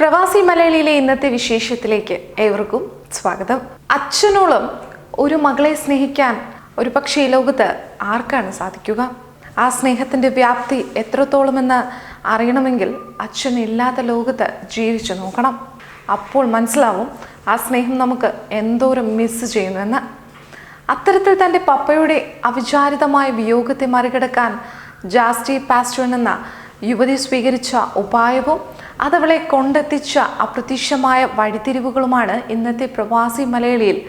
പ്രവാസി മലയാളിയിലെ ഇന്നത്തെ വിശേഷത്തിലേക്ക് ഏവർക്കും സ്വാഗതം. അച്ഛനോളം ഒരു മകളെ സ്നേഹിക്കാൻ ഒരു പക്ഷേ ലോകത്ത് ആർക്കാണ് സാധിക്കുക? ആ സ്നേഹത്തിന്റെ വ്യാപ്തി എത്രത്തോളമെന്ന് അറിയണമെങ്കിൽ അച്ഛൻ ഇല്ലാത്ത ലോകത്ത് ജീവിച്ചു നോക്കണം. അപ്പോൾ മനസ്സിലാവും ആ സ്നേഹം നമുക്ക് എന്തോരം മിസ് ചെയ്യുന്നുവെന്ന്. അത്തരത്തിൽ തന്റെ പപ്പയുടെ അവിചാരിതമായ വിയോഗത്തെ മറികടക്കാൻ ജാസ്റ്റി പാസ്റ്റോൺ എന്ന യുവതി സ്വീകരിച്ച ഉപായവും അതവളെ കൊണ്ടെത്തിച്ച അപ്രത്യക്ഷമായ വഴിത്തിരിവുകളുമാണ് ഇന്നത്തെ പ്രവാസി മലയാളിയിൽ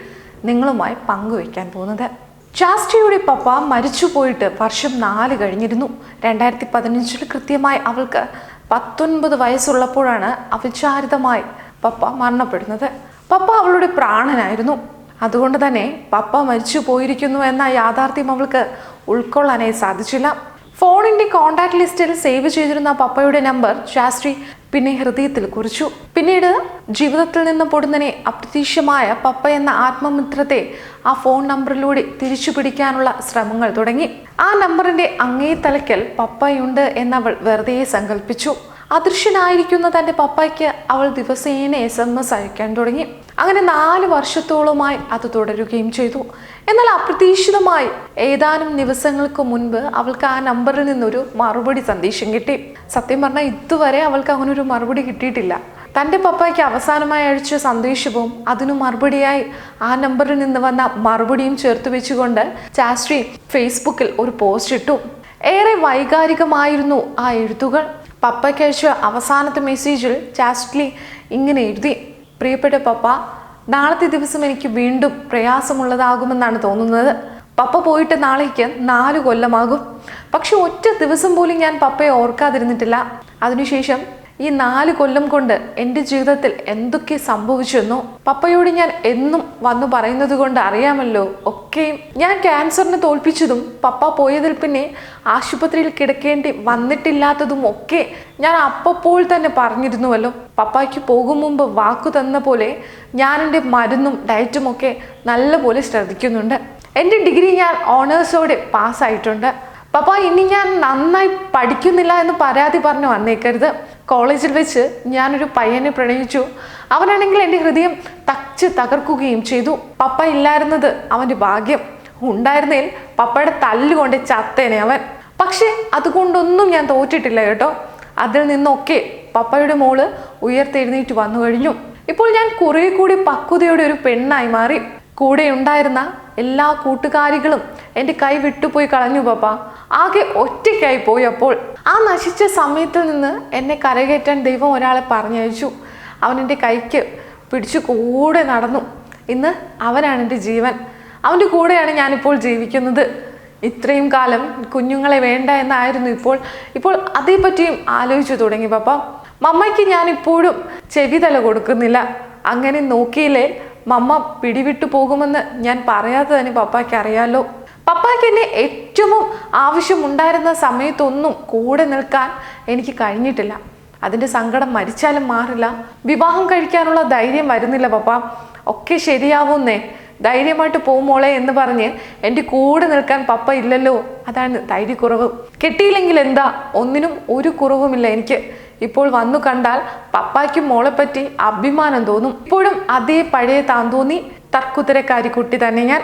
നിങ്ങളുമായി പങ്കുവയ്ക്കാൻ പോകുന്നത്. ചാസ്റ്റിയുടെ പപ്പ മരിച്ചു പോയിട്ട് വർഷം നാല് കഴിഞ്ഞിരുന്നു. രണ്ടായിരത്തി പതിനഞ്ചിൽ കൃത്യമായി അവൾക്ക് പത്തൊൻപത് വയസ്സുള്ളപ്പോഴാണ് അവിചാരിതമായി പപ്പ മരണപ്പെടുന്നത്. പപ്പ അവളുടെ പ്രാണനായിരുന്നു. അതുകൊണ്ട് തന്നെ പപ്പ മരിച്ചു പോയിരിക്കുന്നു എന്ന യാഥാർത്ഥ്യം അവൾക്ക് ഉൾക്കൊള്ളാനേ സാധിച്ചില്ല. ഫോണിന്റെ കോണ്ടാക്ട് ലിസ്റ്റിൽ സേവ് ചെയ്തിരുന്ന പപ്പയുടെ നമ്പർ ശാസ്ത്രി പിന്നെ ഹൃദയത്തിൽ കുറിച്ചു. പിന്നീട് ജീവിതത്തിൽ നിന്ന് പൊടുന്നനെ അപ്രതീക്ഷമായ പപ്പ എന്ന ആത്മമിത്രത്തെ ആ ഫോൺ നമ്പറിലൂടെ തിരിച്ചു പിടിക്കാനുള്ള ശ്രമങ്ങൾ തുടങ്ങി. ആ നമ്പറിന്റെ അങ്ങേ തലയ്ക്കൽ പപ്പയുണ്ട് എന്നവൾ വെറുതെ സങ്കല്പിച്ചു അദൃശ്യനായിരിക്കുന്ന തന്റെ പപ്പയ്ക്ക് അവൾ ദിവസേന എസ് എം എസ് അയക്കാൻ തുടങ്ങി. അങ്ങനെ നാല് വർഷത്തോളമായി അത് തുടരുകയും ചെയ്തു. എന്നാൽ അപ്രതീക്ഷിതമായി ഏതാനും ദിവസങ്ങൾക്ക് മുൻപ് അവൾക്ക് ആ നമ്പറിൽ നിന്നൊരു മറുപടി സന്ദേശം കിട്ടി. സത്യം പറഞ്ഞാൽ ഇതുവരെ അവൾക്ക് അങ്ങനെ ഒരു മറുപടി കിട്ടിയിട്ടില്ല. തന്റെ പപ്പയ്ക്ക് അവസാനമായി അയച്ച സന്ദേശവും അതിനു മറുപടിയായി ആ നമ്പറിൽ നിന്ന് വന്ന മറുപടിയും ചേർത്ത് വെച്ചുകൊണ്ട് ചാസ്ട്രി ഫേസ്ബുക്കിൽ ഒരു പോസ്റ്റ് ഇട്ടു. ഏറെ വൈകാരികമായിരുന്നു ആ എഴുത്തുകൾ. പപ്പയ്ക്ക് അയച്ച അവസാനത്തെ മെസ്സേജിൽ ചാസ്റ്റ്ലി ഇങ്ങനെ എഴുതി പ്രിയപ്പെട്ട പപ്പ നാളത്തെ ദിവസം എനിക്ക് വീണ്ടും പ്രയാസമുള്ളതാകുമെന്നാണ് തോന്നുന്നത്. പപ്പ പോയിട്ട് നാളേക്ക് നാല് കൊല്ലമാകും. പക്ഷെ ഒറ്റ ദിവസം പോലും ഞാൻ പപ്പയെ ഓർക്കാതിരുന്നിട്ടില്ല. അതിനുശേഷം ഈ നാല് കൊല്ലം കൊണ്ട് എന്റെ ജീവിതത്തിൽ എന്തൊക്കെ സംഭവിച്ചെന്നോ പപ്പയോട് ഞാൻ എന്നും വന്നു പറയുന്നത് കൊണ്ട് അറിയാമല്ലോ. ഒക്കെയും ഞാൻ ക്യാൻസറിനെ തോൽപ്പിച്ചതും പപ്പ പോയതിൽ പിന്നെ ആശുപത്രിയിൽ കിടക്കേണ്ടി വന്നിട്ടില്ലാത്തതും ഒക്കെ ഞാൻ അപ്പപ്പോൾ തന്നെ പറഞ്ഞിരുന്നുവല്ലോ. പപ്പായ്ക്ക് പോകും മുമ്പ് വാക്കു തന്ന പോലെ ഞാൻ എന്റെ മരുന്നും ഡയറ്റും ഒക്കെ നല്ലപോലെ ശ്രദ്ധിക്കുന്നുണ്ട്. എന്റെ ഡിഗ്രി ഞാൻ ഓണേഴ്സോടെ പാസ്സായിട്ടുണ്ട്. പപ്പ ഇനി ഞാൻ നന്നായി പഠിക്കുന്നില്ല എന്ന് പരാതി പറഞ്ഞു വന്നേക്കരുത്. കോളേജിൽ വെച്ച് ഞാനൊരു പയ്യനെ പ്രണയിച്ചു. അവനാണെങ്കിൽ എന്റെ ഹൃദയം തച്ച് തകർക്കുകയും ചെയ്തു. പപ്പ ഇല്ലായിരുന്നത് അവന്റെ ഭാഗ്യം. ഉണ്ടായിരുന്നേൽ പപ്പയുടെ തല്ലുകൊണ്ട് ചത്തേനെ അവൻ. പക്ഷേ അതുകൊണ്ടൊന്നും ഞാൻ തോറ്റിട്ടില്ല കേട്ടോ. അതിൽ നിന്നൊക്കെ പപ്പയുടെ മോൾ ഉയർത്തെഴുന്നേറ്റ് വന്നു കഴിഞ്ഞു. ഇപ്പോൾ ഞാൻ കുറെ കൂടി പക്വതയുടെ ഒരു പെണ്ണായി മാറി. കൂടെ ഉണ്ടായിരുന്ന എല്ലാ കൂട്ടുകാരികളും എന്റെ കൈ വിട്ടുപോയി കളഞ്ഞു പാപ്പ ആകെ ഒറ്റയ്ക്കായി പോയി അപ്പോൾ. ആ നശിച്ച സമയത്തിൽ നിന്ന് എന്നെ കരകയറ്റാൻ ദൈവം ഒരാളെ പറഞ്ഞയച്ചു. അവൻ എന്റെ കൈക്ക് പിടിച്ചു കൂടെ നടന്നു. ഇന്ന് അവനാണ് എന്റെ ജീവൻ. അവന്റെ കൂടെയാണ് ഞാനിപ്പോൾ ജീവിക്കുന്നത്. ഇത്രയും കാലം കുഞ്ഞുങ്ങളെ വേണ്ട എന്നായിരുന്നു ഇപ്പോൾ. ഇപ്പോൾ അതേപ്പറ്റിയും ആലോചിച്ചു തുടങ്ങി പാപ്പ മമ്മയ്ക്ക് ഞാൻ ഇപ്പോഴും ചെവിതല കൊടുക്കുന്നില്ല. അങ്ങനെ നോക്കിയില്ലേ മമ്മ പിടിവിട്ടു പോകുമെന്ന് ഞാൻ പറയാതെ തന്നെ പപ്പായ്ക്ക് അറിയാലോ. പപ്പായ്ക്ക് എന്നെ ഏറ്റവും ആവശ്യമുണ്ടായിരുന്ന സമയത്തൊന്നും കൂടെ നിൽക്കാൻ എനിക്ക് കഴിഞ്ഞിട്ടില്ല. അതിന്റെ സങ്കടം മരിച്ചാലും മാറില്ല. വിവാഹം കഴിക്കാനുള്ള ധൈര്യം വരുന്നില്ല പപ്പ. ഒക്കെ ശരിയാവുന്നേ. ധൈര്യമായിട്ട് പോകുമോളെ എന്ന് പറഞ്ഞ് എന്റെ കൂടെ നിൽക്കാൻ പപ്പ ഇല്ലല്ലോ. അതാണ് ധൈര്യക്കുറവ്. കിട്ടിയില്ലെങ്കിൽ എന്താ? ഒന്നിനും ഒരു കുറവുമില്ല എനിക്ക്. ഇപ്പോൾ വന്നു കണ്ടാൽ പപ്പായ്ക്കും മോളെപ്പറ്റി പറ്റി അഭിമാനം തോന്നും. ഇപ്പോഴും അതേ പഴയ താന്തോന്നി തർക്കുത്തരക്കാരി കുട്ടി തന്നെ ഞാൻ.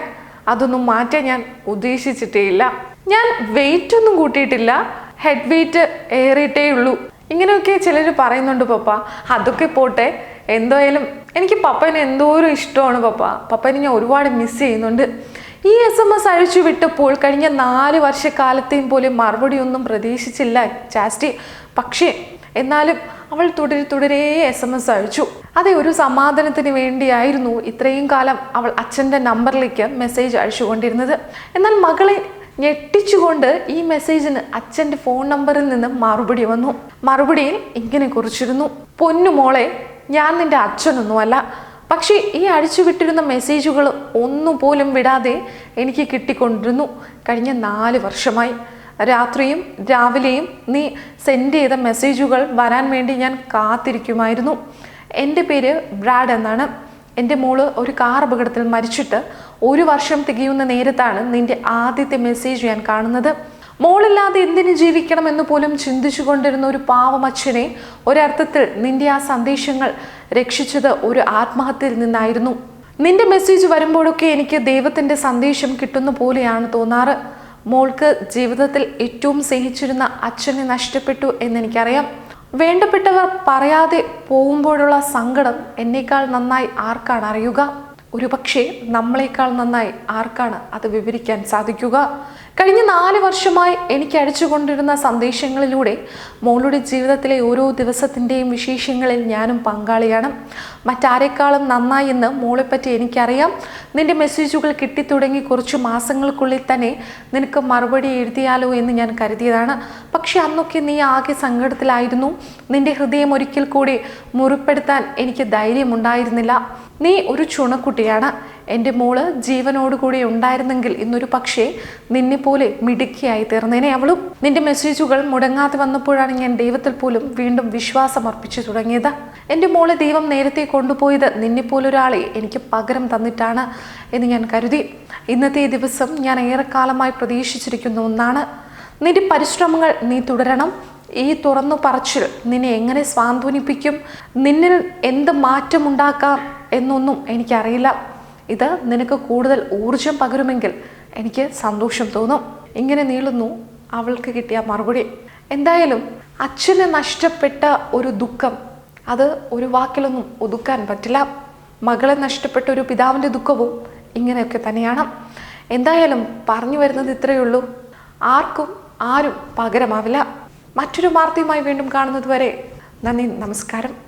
അതൊന്നും മാറ്റാൻ ഞാൻ ഉദ്ദേശിച്ചിട്ടേ ഇല്ല. ഞാൻ വെയിറ്റ് ഒന്നും കൂട്ടിയിട്ടില്ല. ഹെഡ് വെയിറ്റ് ഏറിയിട്ടേ ഉള്ളൂ. ഇങ്ങനെയൊക്കെ ചിലർ പറയുന്നുണ്ട് പപ്പ. അതൊക്കെ പോട്ടെ. എന്തായാലും എനിക്ക് പപ്പനെ എന്തോരം ഇഷ്ടമാണ് പപ്പ. പപ്പനെ ഞാൻ ഒരുപാട് മിസ് ചെയ്യുന്നുണ്ട്. ഈ എസ് എം എസ് അഴിച്ചു വിട്ടപ്പോൾ കഴിഞ്ഞ നാല് വർഷക്കാലത്തെയും പോലെ മറുപടിയൊന്നും പ്രതീക്ഷിച്ചില്ല ചാസ്റ്റി. പക്ഷേ എന്നാലും അവൾ തുടരെ തുടരെ എസ് എം എസ് അയച്ചു. അതെ ഒരു സമാധാനത്തിന് വേണ്ടിയായിരുന്നു ഇത്രയും കാലം അവൾ അച്ഛന്റെ നമ്പറിലേക്ക് മെസ്സേജ് അയച്ചുകൊണ്ടിരുന്നത്. എന്നാൽ മകളെ ഞെട്ടിച്ചുകൊണ്ട് ഈ മെസ്സേജിന് അച്ഛന്റെ ഫോൺ നമ്പറിൽ നിന്ന് മറുപടി വന്നു. മറുപടിയിൽ ഇങ്ങനെ കുറിച്ചിരുന്നു. പൊന്നു മോളെ ഞാൻ നിന്റെ അച്ഛനൊന്നുമല്ല. പക്ഷേ ഈ അഴിച്ചു വിട്ടിരുന്ന മെസ്സേജുകൾ ഒന്നുപോലും വിടാതെ എനിക്ക് കിട്ടിക്കൊണ്ടിരുന്നു. കഴിഞ്ഞ നാല് വർഷമായി. രാത്രിയും രാവിലെയും നീ സെൻഡ് ചെയ്ത മെസ്സേജുകൾ വരാൻ വേണ്ടി ഞാൻ കാത്തിരിക്കുമായിരുന്നു. എന്റെ പേര് ബ്രാഡ് എന്നാണ്. എന്റെ മോൾ ഒരു കാർ അപകടത്തിൽ മരിച്ചിട്ട് ഒരു വർഷം തികയുന്ന നേരത്താണ് നിന്റെ ആദ്യത്തെ മെസ്സേജ് ഞാൻ കാണുന്നത്. മോളില്ലാതെ എന്തിനു ജീവിക്കണം എന്ന് പോലും ചിന്തിച്ചു കൊണ്ടിരുന്ന ഒരു പാവമച്ഛനെ ഒരർത്ഥത്തിൽ നിന്റെ ആ സന്ദേശങ്ങൾ രക്ഷിച്ചത് ഒരു ആത്മഹത്യയിൽ നിന്നായിരുന്നു. നിന്റെ മെസ്സേജ് വരുമ്പോഴൊക്കെ എനിക്ക് ദൈവത്തിന്റെ സന്ദേശം കിട്ടുന്ന പോലെയാണ് തോന്നാറ്. മോൾക്ക് ജീവിതത്തിൽ ഏറ്റവും സ്നേഹിച്ചിരുന്ന അച്ഛനെ നഷ്ടപ്പെട്ടു എന്നെനിക്കറിയാം. വേണ്ടപ്പെട്ടവർ പറയാതെ പോകുമ്പോഴുള്ള സങ്കടം എന്നേക്കാൾ നന്നായി ആർക്കാണ് അറിയുക? ഒരുപക്ഷെ നമ്മളെക്കാൾ നന്നായി ആർക്കാണ് അത് വിവരിക്കാൻ സാധിക്കുക? കഴിഞ്ഞ നാല് വർഷമായി എനിക്ക് അടിച്ചുകൊണ്ടിരുന്ന സന്ദേശങ്ങളിലൂടെ മോളുടെ ജീവിതത്തിലെ ഓരോ ദിവസത്തിന്റെയും വിശേഷങ്ങളിൽ ഞാനും പങ്കാളിയാണ്. മറ്റാരെക്കാളും നന്നായി എന്ന് മോളെപ്പറ്റി എനിക്കറിയാം. നിന്റെ മെസ്സേജുകൾ കിട്ടിത്തുടങ്ങി കുറച്ച് മാസങ്ങൾക്കുള്ളിൽ തന്നെ നിനക്ക് മറുപടി എഴുതിയാലോ എന്ന് ഞാൻ കരുതിയതാണ്. പക്ഷെ അന്നൊക്കെ നീ ആകെ സങ്കടത്തിലായിരുന്നു. നിന്റെ ഹൃദയം ഒരിക്കൽ കൂടി മുറിപ്പെടുത്താൻ എനിക്ക് ധൈര്യമുണ്ടായിരുന്നില്ല. നീ ഒരു ചുണക്കുട്ടിയാണ്. എന്റെ മോൾ ജീവനോടുകൂടി ഉണ്ടായിരുന്നെങ്കിൽ ഇന്നൊരു പക്ഷേ നിന്നെപ്പോലെ മിടുക്കിയായി തീർന്നേനെ അവളും. നിന്റെ മെസ്സേജുകൾ മുടങ്ങാതെ വന്നപ്പോഴാണ് ഞാൻ ദൈവത്തിൽ പോലും വീണ്ടും വിശ്വാസം അർപ്പിച്ചു തുടങ്ങിയത്. എന്റെ മോളെ ദൈവം നേരത്തെ കൊണ്ടുപോയത് നിന്നെപ്പോലൊരാളെ എനിക്ക് പകരം തന്നിട്ടാണ് എന്ന് ഞാൻ കരുതി. ഇന്നത്തെ ദിവസം ഞാൻ ഏറെക്കാലമായി പ്രതീക്ഷിച്ചിരിക്കുന്ന ഒന്നാണ്. നിന്റെ പരിശ്രമങ്ങൾ നീ തുടരണം. ഈ തുറന്നു പറച്ചിൽ നിന്നെ എങ്ങനെ സ്വാന്തോനിപ്പിക്കും? നിന്നിൽ എന്ത് മാറ്റമുണ്ടാക്കാം എന്നൊന്നും എനിക്കറിയില്ല. ഇത് നിനക്ക് കൂടുതൽ ഊർജം പകരുമെങ്കിൽ എനിക്ക് സന്തോഷം തോന്നും. ഇങ്ങനെ നീളുന്നു അവൾക്ക് കിട്ടിയ മറുപടി. എന്തായാലും അച്ഛന് നഷ്ടപ്പെട്ട ഒരു ദുഃഖം. അത് ഒരു വാക്കിലൊന്നും ഒതുക്കാൻ പറ്റില്ല. മകളെ നഷ്ടപ്പെട്ട ഒരു പിതാവിന്റെ ദുഃഖവും ഇങ്ങനെയൊക്കെ തന്നെയാണ്. എന്തായാലും പറഞ്ഞു വരുന്നത് ഇത്രയേ ഉള്ളൂ. ആർക്കും ആരും പകരമാവില്ല. മറ്റൊരു വാർത്തയുമായി വീണ്ടും കാണുന്നത് വരെ നന്ദി നമസ്കാരം.